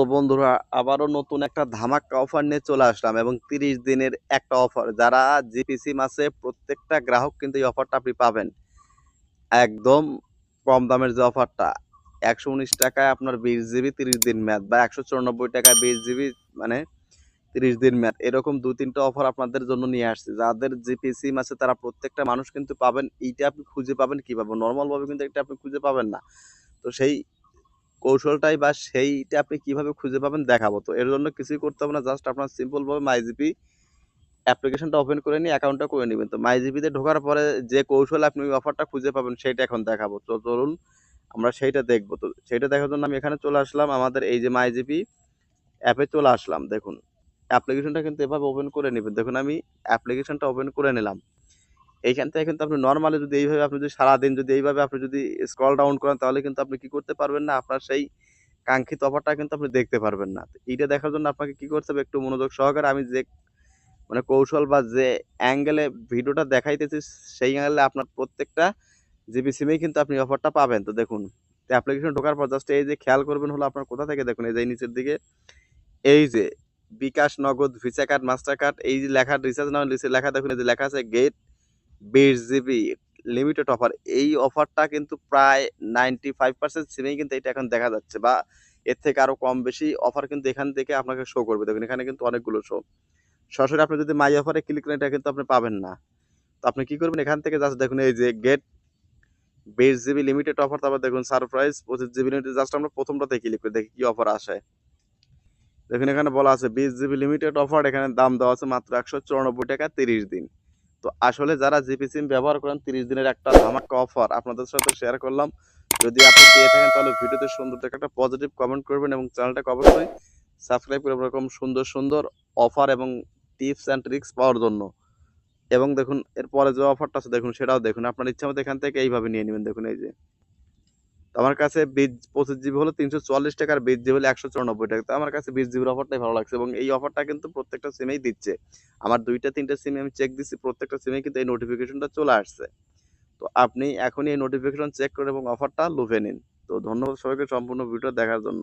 তো বন্ধুরা, আবারও নতুন একটা ধামাকা অফার নিয়ে চলে আসলাম এবং তিরিশ দিনের একটা অফার যারা জিপিসি মাসে প্রত্যেকটা গ্রাহক কিন্তু এই অফারটা আপনি পাবেন। একদম কম দামের যে অফারটা একশো উনিশ টাকায় আপনার বিশ জিবি তিরিশ দিন ম্যাথ বা একশো চুরানব্বই টাকায় বিশ জিবি মানে তিরিশ দিন ম্যাথ এরকম দু তিনটা অফার আপনাদের জন্য নিয়ে আসছে। যাদের জিপিসি মাসে তারা প্রত্যেকটা মানুষ কিন্তু পাবেন, এইটা আপনি খুঁজে পাবেন কীভাবে? নর্মালভাবে কিন্তু এটা আপনি খুঁজে পাবেন না। তো সেই কৌশলটাই বা সেইটা আপনি কীভাবে খুঁজে পাবেন দেখাবো। তো এর জন্য কিছুই করতে হবে না জাস্ট আপনার সিম্পলভাবে মাইজিপি অ্যাপ্লিকেশনটা ওপেন করে নিয়ে অ্যাকাউন্টটা করে নেবেন। তো মাইজিপিতে ঢোকার পরে যে কৌশলে আপনি ওই অফারটা খুঁজে পাবেন, সেইটা এখন দেখাবো। তো চলুন আমরা সেইটা দেখব। তো সেইটা দেখার জন্য আমি এখানে চলে আসলাম, আমাদের এই যে মাইজিপি অ্যাপে চলে আসলাম। দেখুন অ্যাপ্লিকেশনটা কিন্তু এভাবে ওপেন করে নেবেন। দেখুন, আমি অ্যাপ্লিকেশনটা ওপেন করে নিলাম। এইখান থেকে কিন্তু আপনি নর্মালি যদি এইভাবে আপনি যদি সারাদিন যদি এইভাবে আপনি যদি স্ক্রল ডাউন করেন, তাহলে কিন্তু আপনি কি করতে পারবেন না? আপনার সেই কাঙ্ক্ষিত অফারটা কিন্তু আপনি দেখতে পারবেন না। এইটা দেখার জন্য আপনাকে কি করতে হবে? একটু মনোযোগ সহকারে আমি যে মানে কৌশল বা যে অ্যাঙ্গেলে ভিডিওটা দেখাইতেছি, সেই অ্যাঙ্গেলে আপনার প্রত্যেকটা জিবি সিমেই কিন্তু আপনি অফারটা পাবেন। তো দেখুন, তো অ্যাপ্লিকেশন ঢোকার পর জাস্ট এই যে খেয়াল করবেন হলো আপনার কোথা থেকে? দেখুন, এই যে নিচের দিকে, এই যে বিকাশ নগদ, ভিসা কার্ড মাস্টার কার্ড এই যে লেখা রিচার্জ নাম লেখা দেখুন, এই যে লেখা আছে গেট বিশ জিবি লিমিটেড অফার এই অফারটা কিন্তু প্রায় নাইনটি ফাইভ পার্সেন্ট সিমেই কিন্তু এটা এখন দেখা যাচ্ছে বা এর থেকে আরও কম বেশি অফার কিন্তু এখান থেকে আপনাকে শো করবে। দেখুন, এখানে কিন্তু অনেকগুলো শো সরাসরি আপনি যদি মাই অফারে ক্লিক করেন, এটা কিন্তু আপনি পাবেন না। তো আপনি কি করবেন? এখান থেকে জাস্ট দেখুন, এই যে গেট বিশ জিবি লিমিটেড অফার তারপর দেখুন সারপ্রাইজ পঁচিশ জিবি লিমিটেড জাস্ট আমরা প্রথমটাতে ক্লিক করি, দেখি কি অফার আসে। দেখুন, এখানে বলা আছে বিশ জিবি লিমিটেড অফার এখানে দাম দেওয়া আছে মাত্র একশো চুরানব্বই টাকা তিরিশ দিন। তো আসলে যারা জিপি সিম ব্যবহার করেন, তিরিশ দিনের একটা ধামাকা অফার আপনাদের সাথে শেয়ার করলাম। যদি আপনি পেয়ে থাকেন, তাহলে ভিডিওতে সুন্দর দেখে একটা পজিটিভ কমেন্ট করবেন এবং চ্যানেলটাকে অবশ্যই সাবস্ক্রাইব করে এরকম সুন্দর সুন্দর অফার এবং টিপস অ্যান্ড ট্রিক্স পাওয়ার জন্য। এবং দেখুন, এরপরে যে অফারটা আছে, দেখুন, সেটাও দেখুন। আপনার ইচ্ছা মতো এখান থেকে এইভাবে নিয়ে নেবেন। দেখুন, এই যে। আমার কাছে বিশ পঁচিশ জিবি হলো তিনশো চুয়াল্লিশ টাকার বিশ জিবি হলো একশো চুরানব্বই টাকা। তো আমার কাছে বিশ জিবির অফারটাই ভালো লাগছে এবং এই অফারটা কিন্তু প্রত্যেকটা সিমেই দিচ্ছে। আমার দুইটা, তিনটা সিমে আমি চেক দিচ্ছি প্রত্যেকটা সিমে কিন্তু এই নোটিফিকেশনটা চলে আসছে। তো আপনি এখনই এই নোটিফিকেশন চেক করে এবং অফারটা লুফে নিন। তো ধন্যবাদ সবাইকে সম্পূর্ণ ভিডিও দেখার জন্য।